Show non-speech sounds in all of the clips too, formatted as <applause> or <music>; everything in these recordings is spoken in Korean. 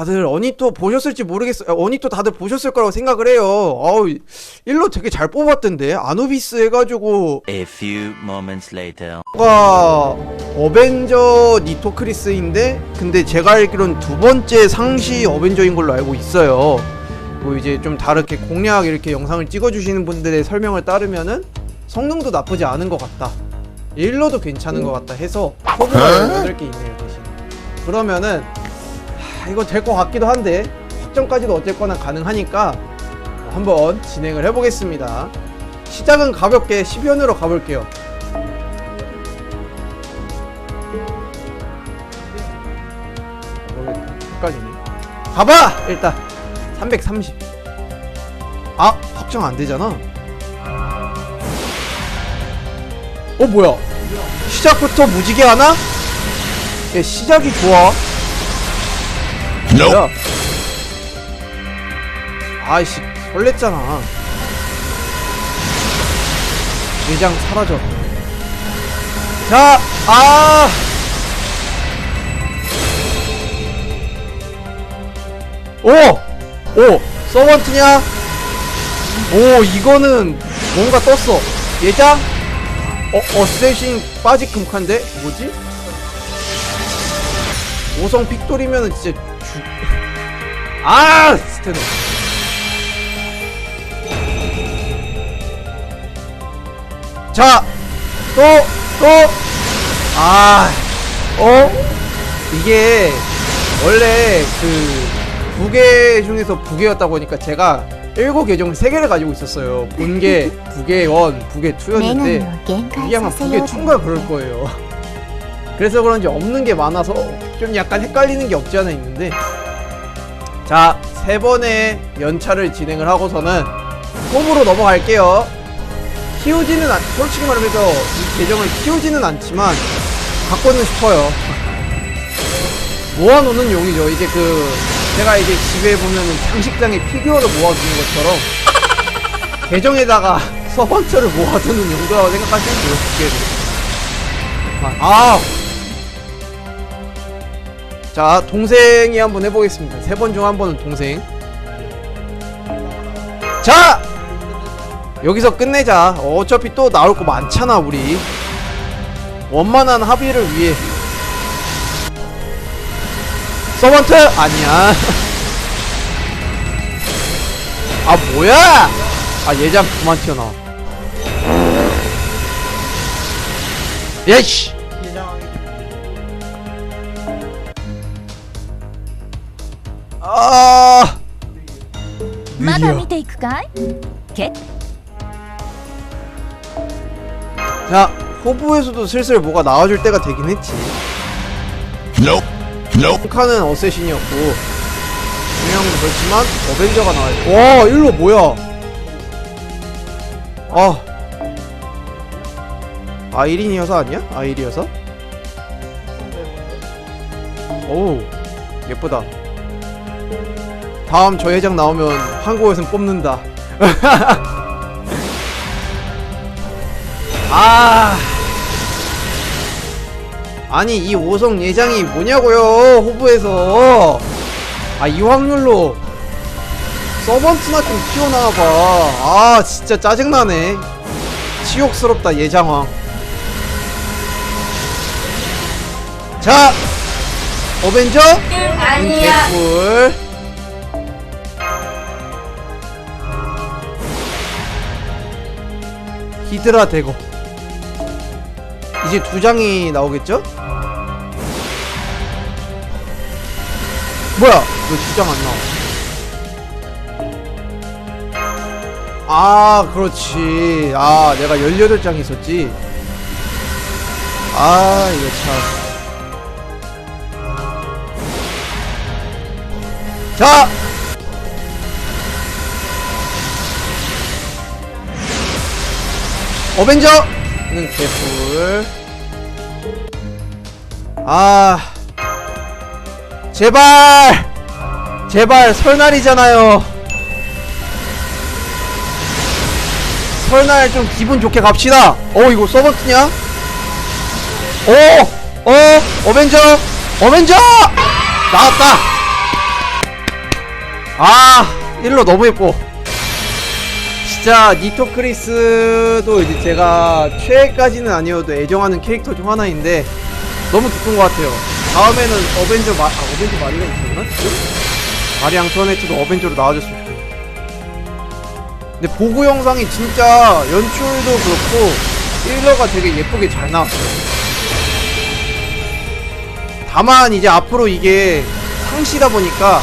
다들 어니토 보셨을지 모르겠어요. 어니토 다들 보셨을 거라고 생각을 해요. 어우, 일로 되게 잘 뽑았던데. 아누비스 해가지고, A few moments later. 가 어벤져 니토크리스인데, 근데 제가 알기론 두 번째 상시 어벤져인 걸로 알고 있어요. 뭐 이제 좀 다르게 공략 이렇게 영상을 찍어주시는 분들의 설명을 따르면은 성능도 나쁘지 않은 것 같다. 일로도 괜찮은 것 같다 해서 허브가 8개 있네요, 대신. 그러면은, 하, 이거 될것 같기도 한데, 확정까지도 어쨌거나 가능하니까 한번 진행을 해보겠습니다. 시작은 가볍게 10연으로 가볼게요. 모르겠다. 헷갈리네. 가봐! 일단 330. 아 확정 안 되잖아. 어 뭐야? 시작부터 무지개 하나? 얘 시작이 좋아. 뭐야? 아이씨 설렜잖아. 내장 사라져. 자, 아. 오! 오! 서번트냐? 오, 이거는 뭔가 떴어. 예장? 어, 어쌔신 빠지큼칸데? 뭐지? 오성 픽돌이면은 진짜 주... 아! 스테노 자! 또! 또! 아... 어? 이게 원래 그 9개 중에서 9개였다고 하니까 제가 7개 중 3개를 가지고 있었어요 본계, 부계원, 부계투였는데 이게 아마 부계투인가 그럴 거예요 그래서 그런지 없는 게 많아서 좀 약간 헷갈리는 게 없지 않아 있는데 자, 세 번의 연차를 진행을 하고서는 홈으로 넘어갈게요. 키우지는 않, 솔직히 말하면서 이 계정을 키우지는 않지만 갖고는 싶어요. <laughs> 모아놓는 용이죠. 이제 그 제가 이제 집에 보면은 장식장에 피규어를 모아두는 것처럼 <laughs> 계정에다가 <laughs> 서번트를 모아두는 용도라고 생각하시면 돼요. 두개를. 아. 자, 동생이 한번 해보겠습니다. 세 번 중 한 번은 동생. 자! 여기서 끝내자. 어차피 또 나올 거 많잖아, 우리. 원만한 합의를 위해. 서번트! 아니야. <laughs> 아, 뭐야! 아, 예장 그만 튀어나와. 예씨! 아! まだ見ていくかいけ 자, 호부에서도 슬슬 뭐가 나와줄 때가 되긴 했지. Nope. Nope. 칸은 어쌔신이었고 분명도 그렇지만 어벤져가 나와있고 와 일로 뭐야 아 아이린 여사 아니야? 아이리 여사? 오우 예쁘다 다음 저 회장 나오면 한국에선 뽑는다. <laughs> 아. 아니 이 오성 예장이 뭐냐고요 호부에서. 아 이 확률로 서번트나 좀 튀어나와봐. 아 진짜 짜증나네. 치욕스럽다 예장왕. 자 어벤져 아니야 개꿀 히드라 대거 이제 두 장이 나오겠죠? 뭐야? 왜두장안 나와? 아, 그렇지. 아, 내가 18장 있었지. 아, 이거 참. 자! 어벤져는 개뿔. 아. 제발! 제발, 설날이잖아요. 설날 좀 기분 좋게 갑시다. 어, 이거 서버트냐? 어, 어, 어벤져, 어벤져! 나왔다! 아 일로 너무 예뻐 진짜 니토크리스도 이제 제가 최애까지는 아니어도 애정하는 캐릭터 중 하나인데 너무 기쁜 것 같아요 다음에는 어벤져 마.. 아 어벤져 마리가 있었나? 지금? 마리 앙투아네트도 어벤져로 나와줬으면 좋겠네 근데 보고 영상이 진짜 연출도 그렇고 일러가 되게 예쁘게 잘 나왔어요 다만 이제 앞으로 이게 상시다 보니까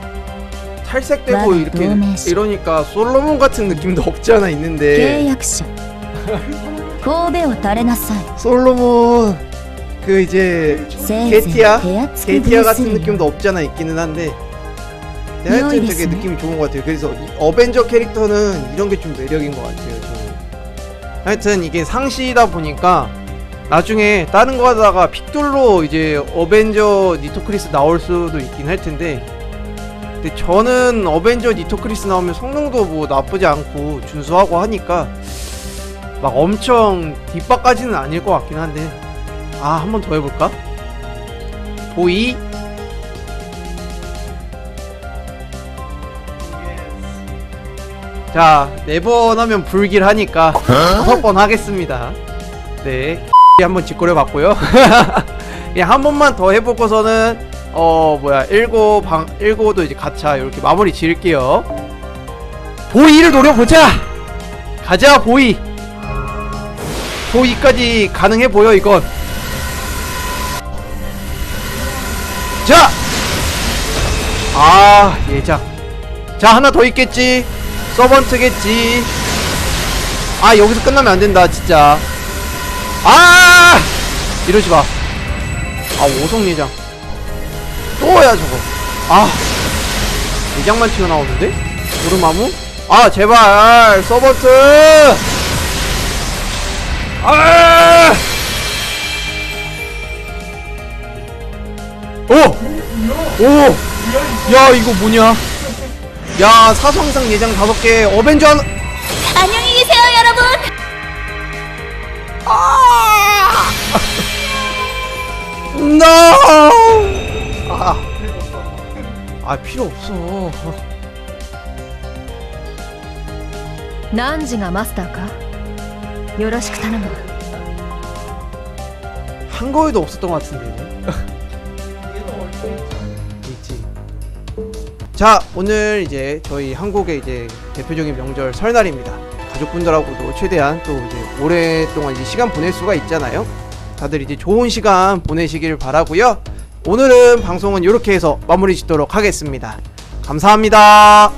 탈색되고 이렇게 이러니까 솔로몬 같은 느낌도 없지 않아 있는데. 솔로몬 그 이제 게티아? 게티아 같은 느낌도 없지 않아 있기는 한데. 네, 하여튼 되게 느낌이 좋은 것 같아요. 그래서 어벤져 캐릭터는 이런 게 좀 매력인 것 같아요 저는. 하여튼 이게 상시이다 보니까 나중에 다른 거 하다가 픽돌로 이제 어벤져 니토크리스 나올 수도 있긴 할 텐데. 근데 저는 어벤져 니토크리스 나오면 성능도 뭐 나쁘지 않고 준수하고 하니까 막 엄청 뒷바까지는 아닐 것 같긴 한데 아 한 번 더 해볼까? 보이 자, 네 번 하면 불길하니까 다섯 번 하겠습니다. 네, <laughs> 한번 짓거려 봤고요. <laughs> 그냥 한 번만 더 해보고서는 어 뭐야 일곱 방 일곱도 이제 가차 이렇게 마무리 지을게요. 보이를 노려보자. 가자 보이. 보이까지 가능해 보여 이건. 자. 아 예장. 자 하나 더 있겠지. 서번트겠지. 아 여기서 끝나면 안 된다 진짜. 아 이러지 마. 아 오성 예장. 또야 저거. 아 예장만 튀어나오는데? 오르마무? 아 제발 서번트. 아! 오! 오! 야 이거 뭐냐? 야 사성상 예장 다섯 개 어벤져 안녕히 아 필요 없어. 何時がマスターかよろしく頼む 한 거에도 없었던 것 같은데. 있지. 자 오늘 이제 저희 한국의 이제 대표적인 명절 설날입니다. 가족분들하고도 최대한 또 이제 오랫동안 이제 시간 보낼 수가 있잖아요. 다들 이제 좋은 시간 보내시길 바라고요. 오늘은 방송은 이렇게 해서 마무리 짓도록 하겠습니다. 감사합니다.